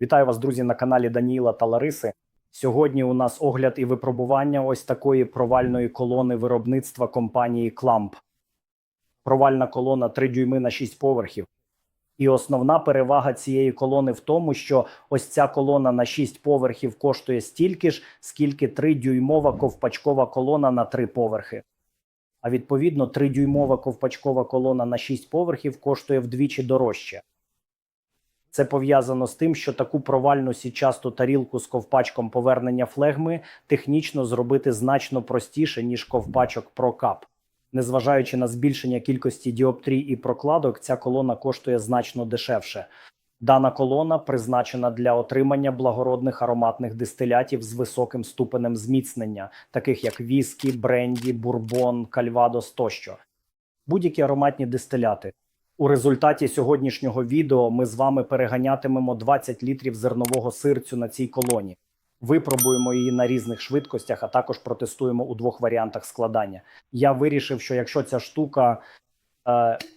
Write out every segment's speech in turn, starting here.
Вітаю вас, друзі, на каналі Даніїла та Лариси. Сьогодні у нас огляд і випробування ось такої провальної колони виробництва компанії Clamp. Провальна колона 3 дюйми на 6 поверхів. І основна перевага цієї колони в тому, що ось ця колона на 6 поверхів коштує стільки ж, скільки 3-дюймова ковпачкова колона на 3 поверхи. А відповідно, 3-дюймова ковпачкова колона на 6 поверхів коштує вдвічі дорожче. Це пов'язано з тим, що таку провальну січасту тарілку з ковпачком повернення флегми технічно зробити значно простіше, ніж ковпачок ProCap. Незважаючи на збільшення кількості діоптрій і прокладок, ця колона коштує значно дешевше. Дана колона призначена для отримання благородних ароматних дистилятів з високим ступенем зміцнення, таких як віскі, бренді, бурбон, кальвадос тощо. Будь-які ароматні дистиляти. У результаті сьогоднішнього відео ми з вами переганятимемо 20 літрів зернового сирцю на цій колоні. Випробуємо її на різних швидкостях, а також протестуємо у двох варіантах складання. Я вирішив, що якщо ця штука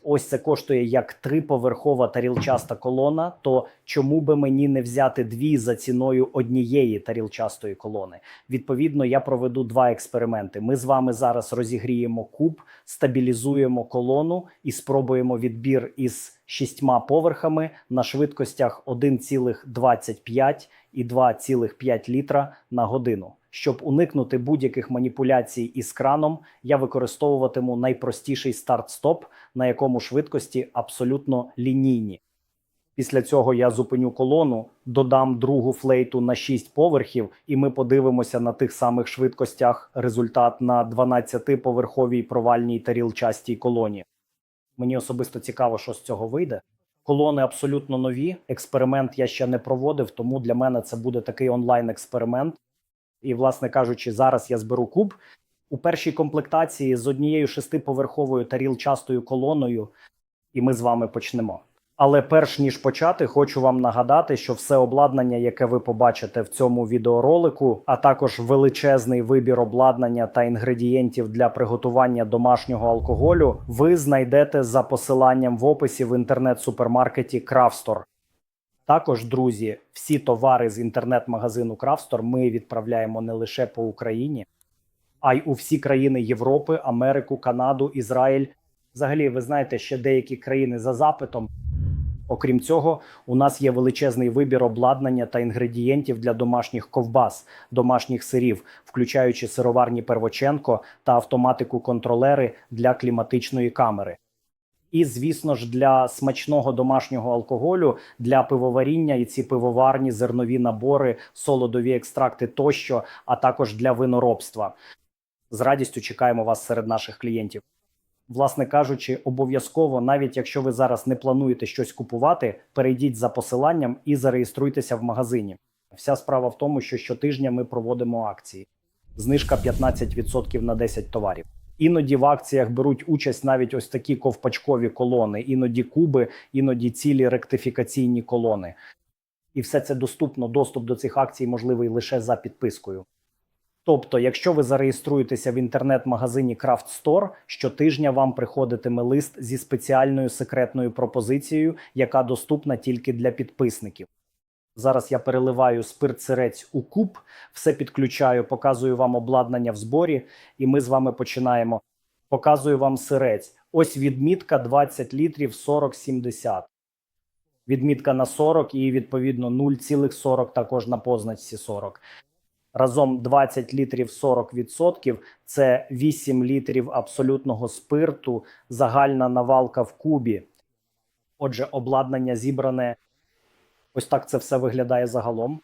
ось це коштує як триповерхова тарілчаста колона, то чому би мені не взяти дві за ціною однієї тарілчастої колони? Відповідно, я проведу два експерименти. Ми з вами зараз розігріємо куб, стабілізуємо колону і спробуємо відбір із шістьма поверхами на швидкостях 1,25 і 2,5 літра на годину. Щоб уникнути будь-яких маніпуляцій із краном, я використовуватиму найпростіший старт-стоп, на якому швидкості абсолютно лінійні. Після цього я зупиню колону, додам другу флейту на 6 поверхів, і ми подивимося на тих самих швидкостях результат на 12-поверховій провальній тарілчастій колоні. Мені особисто цікаво, що з цього вийде. Колони абсолютно нові. Експеримент я ще не проводив, тому для мене це буде такий онлайн-експеримент. І, власне кажучи, зараз я зберу куб у першій комплектації з однією шестиповерховою тарілчастою колоною, і ми з вами почнемо. Але перш ніж почати, хочу вам нагадати, що все обладнання, яке ви побачите в цьому відеоролику, а також величезний вибір обладнання та інгредієнтів для приготування домашнього алкоголю, ви знайдете за посиланням в описі в інтернет-супермаркеті Крафстор. Також, друзі, всі товари з інтернет-магазину Крафстор ми відправляємо не лише по Україні, а й у всі країни Європи, Америку, Канаду, Ізраїль. Взагалі, ви знаєте, ще деякі країни за запитом. Окрім цього, у нас є величезний вибір обладнання та інгредієнтів для домашніх ковбас, домашніх сирів, включаючи сироварні Первоченко та автоматику контролери для кліматичної камери. І, звісно ж, для смачного домашнього алкоголю, для пивоваріння і ці пивоварні, зернові набори, солодові екстракти тощо, а також для виноробства. З радістю чекаємо вас серед наших клієнтів. Власне кажучи, обов'язково, навіть якщо ви зараз не плануєте щось купувати, перейдіть за посиланням і зареєструйтеся в магазині. Вся справа в тому, що щотижня ми проводимо акції. Знижка 15% на 10 товарів. Іноді в акціях беруть участь навіть ось такі ковпачкові колони, іноді куби, іноді цілі ректифікаційні колони. І все це доступно. Доступ до цих акцій можливий лише за підпискою. Тобто, якщо ви зареєструєтеся в інтернет-магазині Craft Store, щотижня вам приходитиме лист зі спеціальною секретною пропозицією, яка доступна тільки для підписників. Зараз я переливаю спирт-сирець у куб, все підключаю, показую вам обладнання в зборі, і ми з вами починаємо. Показую вам сирець. Ось відмітка 20 літрів 40,70. Відмітка на 40 і відповідно 0,40 також на позначці 40 разом 20 літрів 40% – це 8 літрів абсолютного спирту, загальна навалка в кубі. Отже, обладнання зібране. Ось так це все виглядає загалом.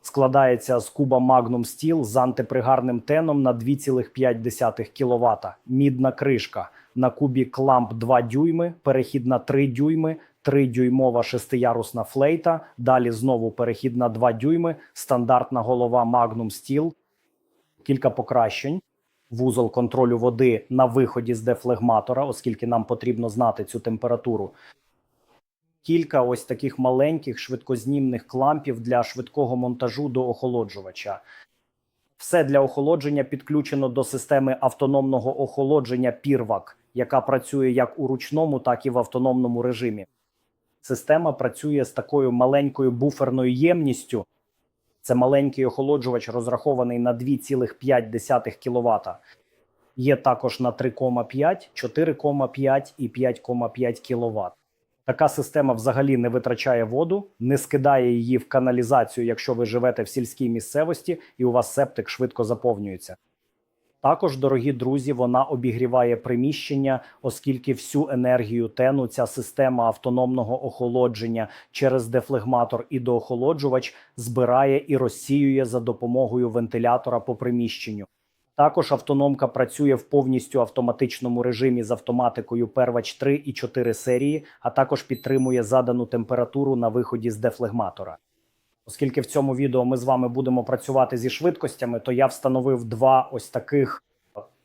Складається з куба Magnum Steel з антипригарним теном на 2,5 кВт. Мідна кришка. На кубі кламп 2 дюйми, перехід на 3 дюйми, 3-дюймова шестиярусна флейта. Далі знову перехід на 2 дюйми, стандартна голова Magnum Steel, кілька покращень. Вузол контролю води на виході з дефлегматора, оскільки нам потрібно знати цю температуру. Кілька ось таких маленьких швидкознімних клампів для швидкого монтажу до охолоджувача. Все для охолодження підключено до системи автономного охолодження PIRVAC, яка працює як у ручному, так і в автономному режимі. Система працює з такою маленькою буферною ємністю. Це маленький охолоджувач, розрахований на 2,5 кВт. Є також на 3,5, 4,5 і 5,5 кВт. Така система взагалі не витрачає воду, не скидає її в каналізацію, якщо ви живете в сільській місцевості і у вас септик швидко заповнюється. Також, дорогі друзі, вона обігріває приміщення, оскільки всю енергію тену ця система автономного охолодження через дефлегматор і доохолоджувач збирає і розсіює за допомогою вентилятора по приміщенню. Також автономка працює в повністю автоматичному режимі з автоматикою первач 3 і 4 серії, а також підтримує задану температуру на виході з дефлегматора. Оскільки в цьому відео ми з вами будемо працювати зі швидкостями, то я встановив два ось таких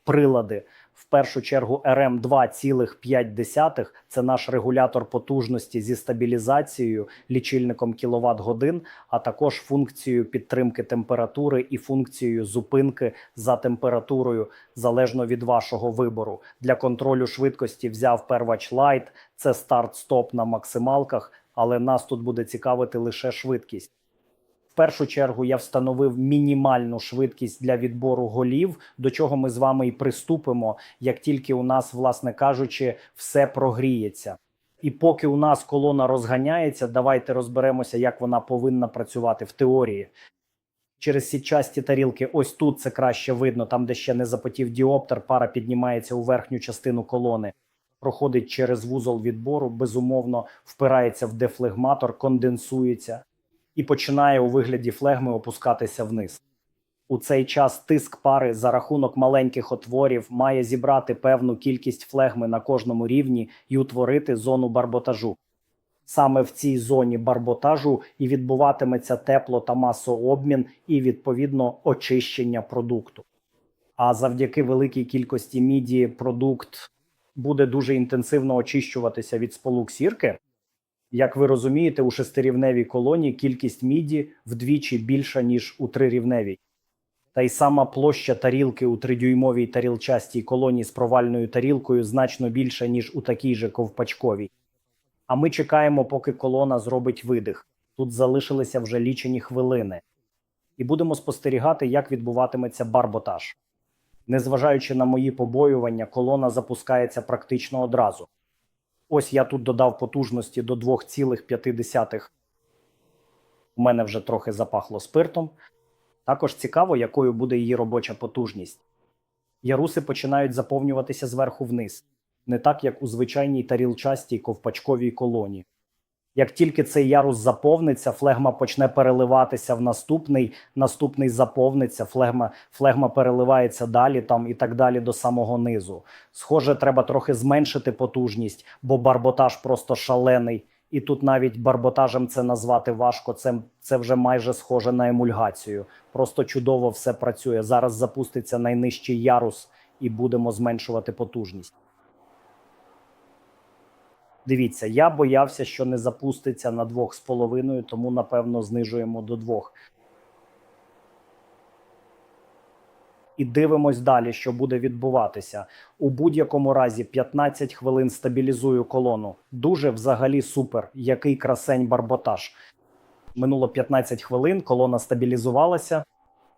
прилади. В першу чергу RM 2,5 – це наш регулятор потужності зі стабілізацією, лічильником кіловат годин, а також функцією підтримки температури і функцією зупинки за температурою залежно від вашого вибору. Для контролю швидкості взяв первач Light, це старт-стоп на максималках, але нас тут буде цікавити лише швидкість. В першу чергу я встановив мінімальну швидкість для відбору голів, до чого ми з вами і приступимо, як тільки у нас, власне кажучи, все прогріється. І поки у нас колона розганяється, давайте розберемося, як вона повинна працювати в теорії. Через сітчасті тарілки, ось тут це краще видно, там, де ще не запотів діоптер, пара піднімається у верхню частину колони, проходить через вузол відбору, безумовно впирається в дефлегматор, конденсується і починає у вигляді флегми опускатися вниз. У цей час тиск пари за рахунок маленьких отворів має зібрати певну кількість флегми на кожному рівні і утворити зону барботажу. Саме в цій зоні барботажу і відбуватиметься тепло та масообмін і відповідно очищення продукту. А завдяки великій кількості міді продукт буде дуже інтенсивно очищуватися від сполук сірки. Як ви розумієте, у шестирівневій колонії кількість міді вдвічі більша, ніж у трирівневій. Та й сама площа тарілки у тридюймовій тарілчастій колонії з провальною тарілкою значно більша, ніж у такій же ковпачковій. А ми чекаємо, поки колона зробить видих. Тут залишилися вже лічені хвилини. І будемо спостерігати, як відбуватиметься барботаж. Незважаючи на мої побоювання, колона запускається практично одразу. Ось я тут додав потужності до 2,5. У мене вже трохи запахло спиртом. Також цікаво, якою буде її робоча потужність. Яруси починають заповнюватися зверху вниз, не так як у звичайній тарілчастій ковпачковій колоні. Як тільки цей ярус заповниться, флегма почне переливатися в наступний, наступний заповниться, флегма, флегма переливається далі там і так далі до самого низу. Схоже, треба трохи зменшити потужність, бо барботаж просто шалений. І тут навіть барботажем це назвати важко. Це, це вже майже схоже на емульгацію. Просто чудово все працює. Зараз запуститься найнижчий ярус і будемо зменшувати потужність. Дивіться, я боявся, що не запуститься на 2,5, тому напевно знижуємо до 2. І дивимось далі, що буде відбуватися. У будь-якому разі 15 хвилин стабілізую колону. Дуже взагалі супер. Який красень барботаж. Минуло 15 хвилин, колона стабілізувалася.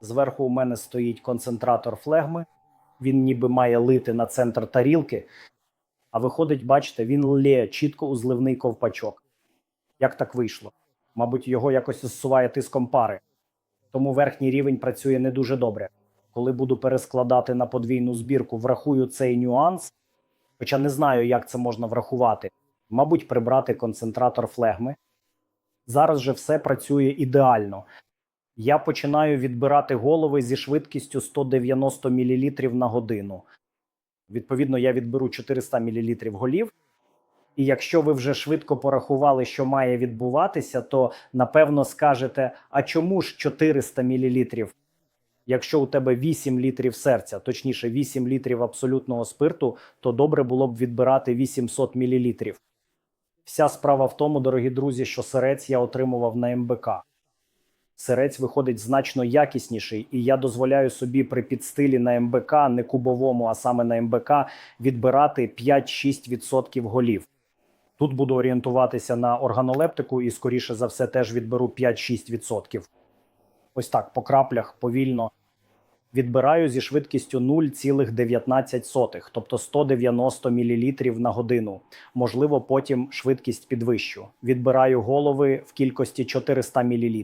Зверху у мене стоїть концентратор флегми. Він ніби має лити на центр тарілки. А виходить, бачите, він лє чітко у зливний ковпачок. Як так вийшло? Мабуть, його якось зсуває тиском пари. Тому верхній рівень працює не дуже добре. Коли буду перескладати на подвійну збірку, врахую цей нюанс, хоча не знаю, як це можна врахувати. Мабуть, прибрати концентратор флегми. Зараз же все працює ідеально. Я починаю відбирати голови зі швидкістю 190 мл на годину. Відповідно, я відберу 400 мл голів. І якщо ви вже швидко порахували, що має відбуватися, то напевно скажете: а чому ж 400 мл? Якщо у тебе 8 літрів серця, точніше 8 літрів абсолютного спирту, то добре було б відбирати 800 мл. Вся справа в тому, дорогі друзі, що сирець я отримував на МБК. Сирець виходить значно якісніший, і я дозволяю собі при підстилі на МБК, не кубовому, а саме на МБК, відбирати 5-6% голів. Тут буду орієнтуватися на органолептику і, скоріше за все, теж відберу 5-6%. Ось так, по краплях, повільно. Відбираю зі швидкістю 0,19, тобто 190 мл на годину. Можливо, потім швидкість підвищу. Відбираю голови в кількості 400 мл.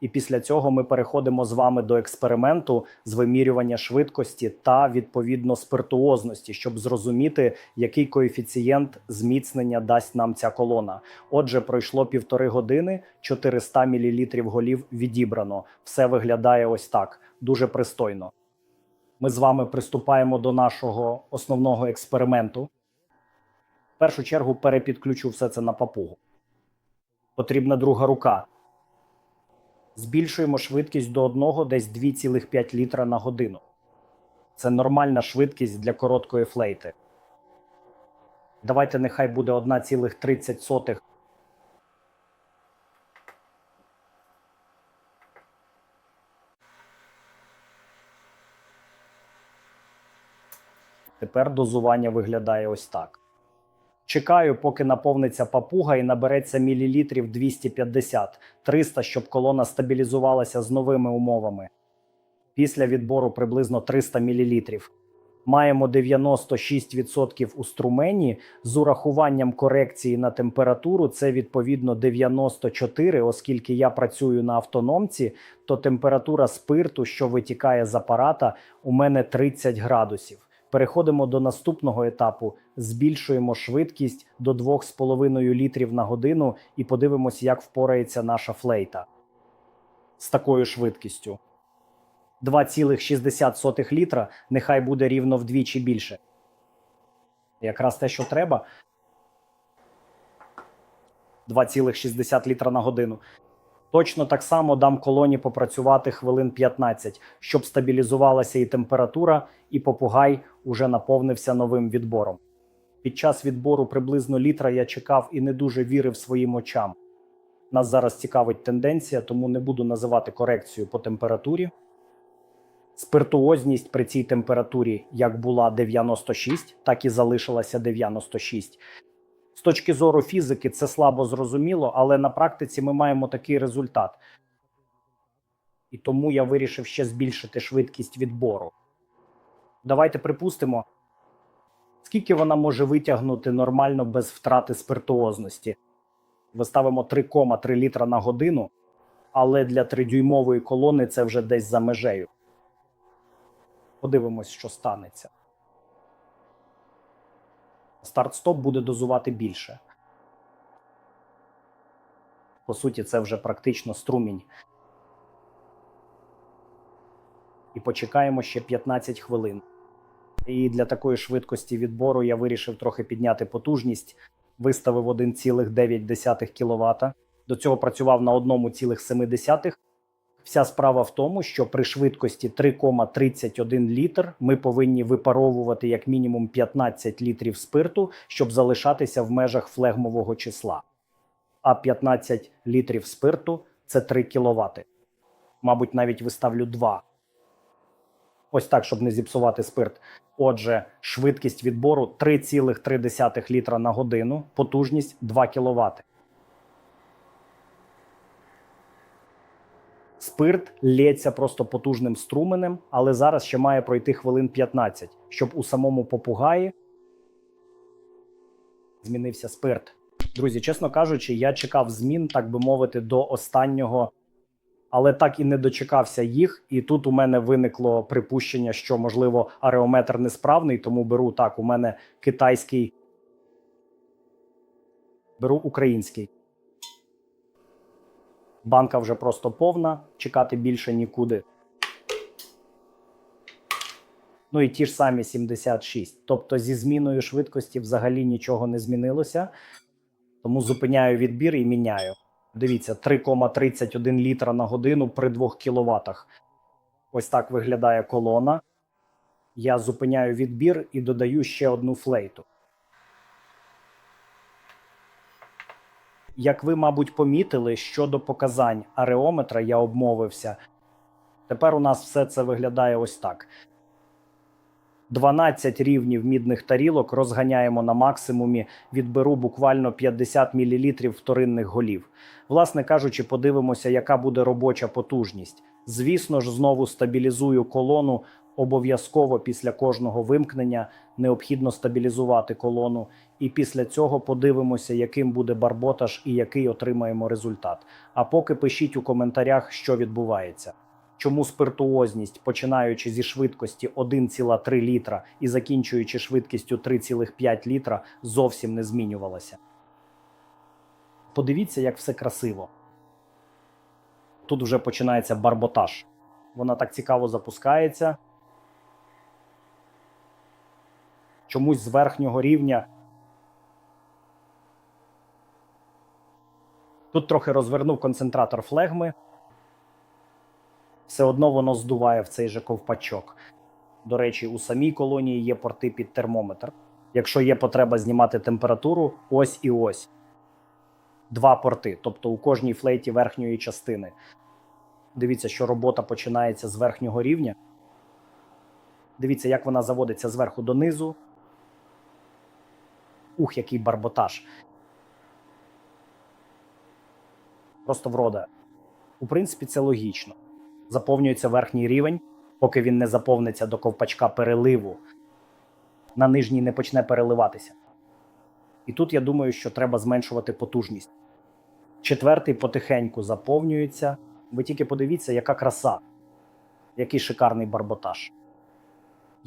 І після цього ми переходимо з вами до експерименту з вимірювання швидкості та відповідно спиртуозності, щоб зрозуміти, який коефіцієнт зміцнення дасть нам ця колона. Отже, пройшло півтори години, 400 мл голів відібрано. Все виглядає ось так, дуже пристойно. Ми з вами приступаємо до нашого основного експерименту. В першу чергу перепідключу все це на папугу. Потрібна друга рука. Збільшуємо швидкість до 1 десь 2,5 літра на годину. Це нормальна швидкість для короткої флейти. Давайте нехай буде 1,30. Тепер дозування виглядає ось так. Чекаю, поки наповниться папуга і набереться мілілітрів 250 300, щоб колона стабілізувалася з новими умовами. Після відбору приблизно 300 мілілітрів. Маємо 96% у струмені з урахуванням корекції на температуру. Це відповідно 94, оскільки я працюю на автономці, то температура спирту, що витікає з апарата, у мене 30 градусів. Переходимо до наступного етапу. Збільшуємо швидкість до 2,5 літрів на годину і подивимось, як впорається наша флейта з такою швидкістю. 2,60 літра нехай буде рівно вдвічі більше. Якраз те, що треба. 2,60 літра на годину. Точно так само дам колоні попрацювати хвилин 15, щоб стабілізувалася і температура, і попугай уже наповнився новим відбором. Під час відбору приблизно літра я чекав і не дуже вірив своїм очам. Нас зараз цікавить тенденція, тому не буду називати корекцію по температурі. Спиртуозність при цій температурі як була 96, так і залишилася 96. З точки зору фізики це слабо зрозуміло, але на практиці ми маємо такий результат. І тому я вирішив ще збільшити швидкість відбору. Давайте припустимо, скільки вона може витягнути нормально без втрати спиртуозності. Виставимо 3,3 літра на годину, але для 3-дюймової колони це вже десь за межею. Подивимось, що станеться. Старт-стоп буде дозувати більше. По суті, це вже практично струмінь. І почекаємо ще 15 хвилин. І для такої швидкості відбору я вирішив трохи підняти потужність. Виставив 1,9 кВт. До цього працював на 1,7. Вся справа в тому, що при швидкості 3,31 літр ми повинні випаровувати як мінімум 15 літрів спирту, щоб залишатися в межах флегмового числа. А 15 літрів спирту це 3 кВт. Мабуть, навіть виставлю 2. Ось так, щоб не зіпсувати спирт. Отже, швидкість відбору 3,3 літра на годину, потужність 2 кВт. Спирт лється просто потужним струменем, але зараз ще має пройти хвилин 15, щоб у самому попугаї змінився спирт. Друзі, чесно кажучи, я чекав змін, так би мовити, до останнього, але так і не дочекався їх. І тут у мене виникло припущення, що можливо ареометр несправний, тому беру так. У мене китайський, беру український. Банка вже просто повна, чекати більше нікуди. Ну і ті ж самі 76. Тобто зі зміною швидкості взагалі нічого не змінилося. Тому зупиняю відбір і міняю. Дивіться, 3,31 літра на годину при 2 кВт. Ось так виглядає колона. Я зупиняю відбір і додаю ще одну флейту. Як ви, мабуть, помітили, щодо показань ареометра я обмовився. Тепер у нас все це виглядає ось так. 12 рівнів мідних тарілок розганяємо на максимумі. Відберу буквально 50 мл вторинних голів. Власне кажучи, подивимося, яка буде робоча потужність. Звісно ж, знову стабілізую колону. Обов'язково після кожного вимкнення необхідно стабілізувати колону, і після цього подивимося, яким буде барботаж і який отримаємо результат. А поки пишіть у коментарях, що відбувається. Чому спиртуозність, починаючи зі швидкості 1,3 літра і закінчуючи швидкістю 3,5 літра, зовсім не змінювалася. Подивіться, як все красиво. Тут вже починається барботаж. Вона так цікаво запускається. Чомусь з верхнього рівня. Тут трохи розвернув концентратор флегми. Все одно воно здуває в цей же ковпачок. До речі, у самій колонії є порти під термометр. Якщо є потреба знімати температуру, ось і ось. Два порти, тобто у кожній флейті верхньої частини. Дивіться, що робота починається з верхнього рівня. Дивіться, як вона заводиться зверху донизу. Ух, який барботаж. Просто врода. У принципі, це логічно. Заповнюється верхній рівень, поки він не заповниться до ковпачка переливу. На нижній не почне переливатися. І тут я думаю, що треба зменшувати потужність. Четвертий потихеньку заповнюється. Ви тільки подивіться, яка краса, який шикарний барботаж.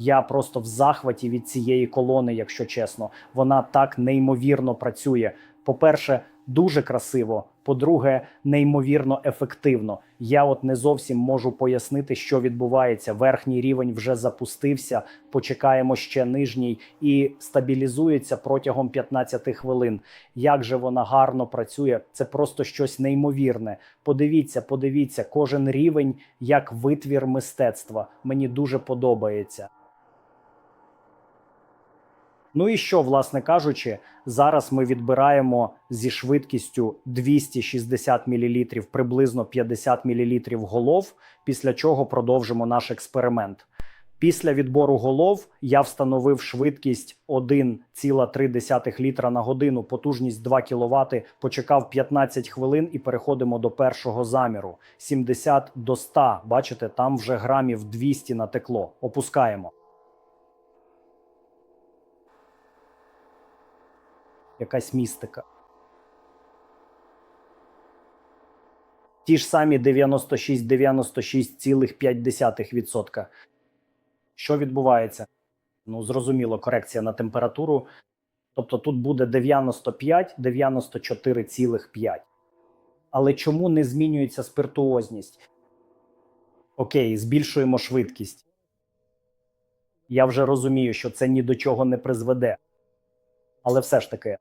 Я просто в захваті від цієї колони, якщо чесно. Вона так неймовірно працює. По-перше, дуже красиво. По-друге, неймовірно ефективно. Я от не зовсім можу пояснити, що відбувається. Верхній рівень вже запустився. Почекаємо ще нижній і стабілізується протягом 15 хвилин. Як же вона гарно працює? Це просто щось неймовірне. Подивіться, подивіться, кожен рівень як витвір мистецтва. Мені дуже подобається. Ну і що, власне кажучи, зараз ми відбираємо зі швидкістю 260 мл, приблизно 50 мл голов, після чого продовжимо наш експеримент. Після відбору голов я встановив швидкість 1,3 літра на годину, потужність 2 кВт, почекав 15 хвилин і переходимо до першого заміру. 70 до 100, бачите, там вже грамів 200 натекло. Опускаємо. Якась містика. Ті ж самі 96-96,5%. Що відбувається? Ну, зрозуміло, корекція на температуру. Тобто тут буде 95-94,5. Але чому не змінюється спиртуозність? Окей, збільшуємо швидкість. Я вже розумію, що це ні до чого не призведе. Але все ж таки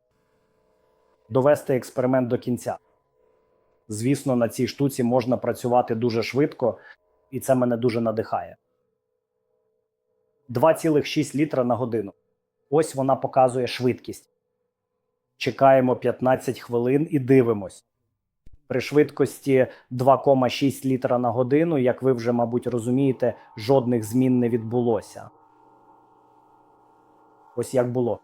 довести експеримент до кінця. Звісно, на цій штуці можна працювати дуже швидко, і це мене дуже надихає. 2,6 літра на годину. Ось вона показує швидкість. Чекаємо 15 хвилин і дивимось. При швидкості 2,6 літра на годину, як ви вже, мабуть, розумієте, жодних змін не відбулося. Ось як було.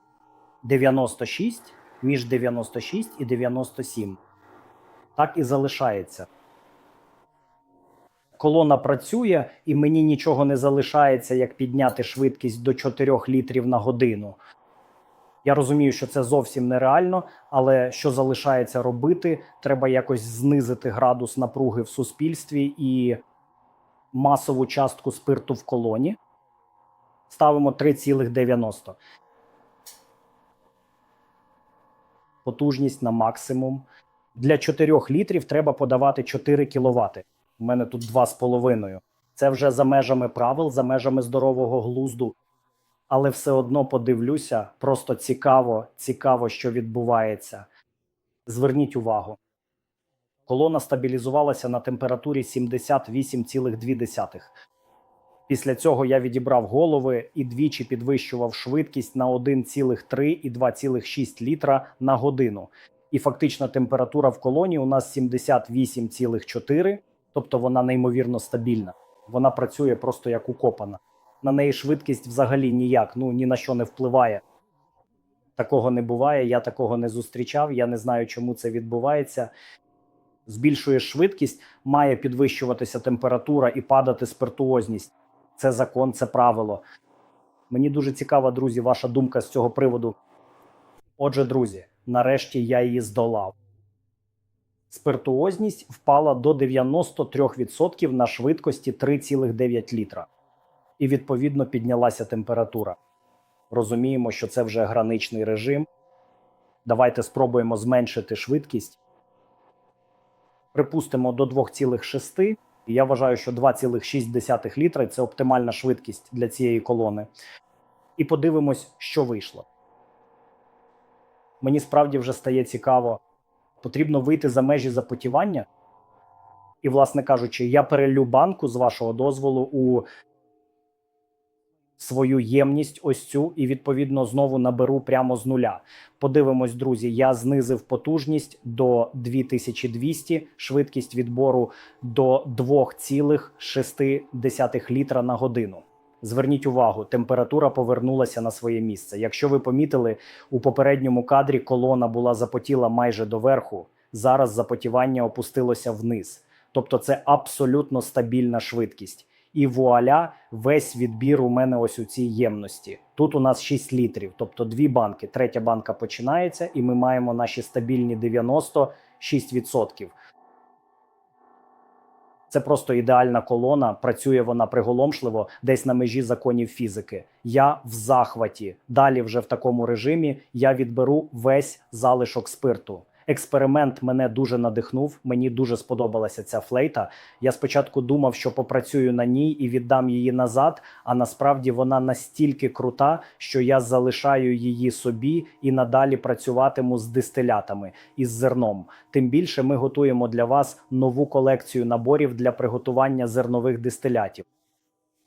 96 між 96 і 97. Так і залишається. Колона працює, і мені нічого не залишається, як підняти швидкість до 4 літрів на годину. Я розумію, що це зовсім нереально, але що залишається робити, треба якось знизити градус напруги в суспільстві і масову частку спирту в колоні. Ставимо 3,90. Потужність на максимум. Для 4 літрів треба подавати 4 кВт. У мене тут 2,5. Це вже за межами правил, за межами здорового глузду. Але все одно подивлюся, просто цікаво, цікаво, що відбувається. Зверніть увагу. Колона стабілізувалася на температурі 78,2. Після цього я відібрав голови і двічі підвищував швидкість на 1,3 і 2,6 літра на годину. І фактична температура в колонії у нас 78,4, тобто вона неймовірно стабільна. Вона працює просто як укопана. На неї швидкість взагалі ніяк, ну ні на що не впливає. Такого не буває, я такого не зустрічав. Я не знаю, чому це відбувається. Збільшуєш швидкість, має підвищуватися температура і падати спиртуозність. Це закон, це правило. Мені дуже цікава, друзі, ваша думка з цього приводу. Отже, друзі, нарешті я її здолав. Спиртуозність впала до 93% на швидкості 3,9 літра. І відповідно піднялася температура. Розуміємо, що це вже граничний режим. Давайте спробуємо зменшити швидкість. Припустимо до 2,6. Я вважаю, що 2,6 літра це оптимальна швидкість для цієї колони. І подивимось, що вийшло. Мені справді вже стає цікаво. Потрібно вийти за межі запотівання. І, власне кажучи, я перелю банку з вашого дозволу у свою ємність, ось цю, і відповідно знову наберу прямо з нуля. Подивимось, друзі, я знизив потужність до 2200, швидкість відбору до 2,6 літра на годину. Зверніть увагу, температура повернулася на своє місце. Якщо ви помітили, у попередньому кадрі колона була запотіла майже до верху. Зараз запотівання опустилося вниз. Тобто це абсолютно стабільна швидкість. І вуаля, весь відбір у мене ось у цій ємності. Тут у нас 6 літрів, тобто дві банки. Третя банка починається, і ми маємо наші стабільні 96%. Це просто ідеальна колона. Працює вона приголомшливо, десь на межі законів фізики. Я в захваті. Далі, вже в такому режимі, я відберу весь залишок спирту. Експеримент мене дуже надихнув. Мені дуже сподобалася ця флейта. Я спочатку думав, що попрацюю на ній і віддам її назад. А насправді вона настільки крута, що я залишаю її собі і надалі працюватиму з дистилятами із зерном. Тим більше ми готуємо для вас нову колекцію наборів для приготування зернових дистилятів.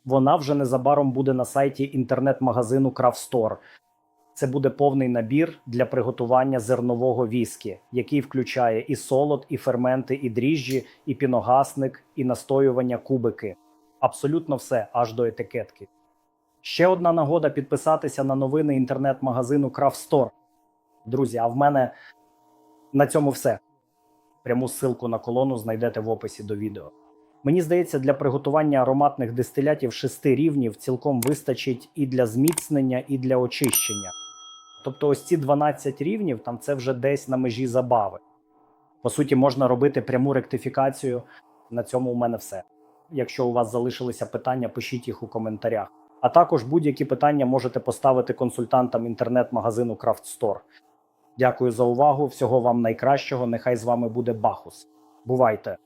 Вона вже незабаром буде на сайті інтернет-магазину Крафстор. Це буде повний набір для приготування зернового віскі, який включає і солод, і ферменти, і дріжджі, і піногасник, і настоювання кубики. Абсолютно все аж до етикетки. Ще одна нагода підписатися на новини інтернет-магазину Store. Друзі, а в мене на цьому все. Пряму ссылку на колону знайдете в описі до відео. Мені здається, для приготування ароматних дистилятів шести рівнів цілком вистачить і для зміцнення, і для очищення. Тобто, ось ці 12 рівнів, там це вже десь на межі забави. По суті, можна робити пряму ректифікацію. На цьому у мене все. Якщо у вас залишилися питання, пишіть їх у коментарях. А також будь-які питання можете поставити консультантам інтернет-магазину Store. Дякую за увагу. Всього вам найкращого. Нехай з вами буде Бахус. Бувайте!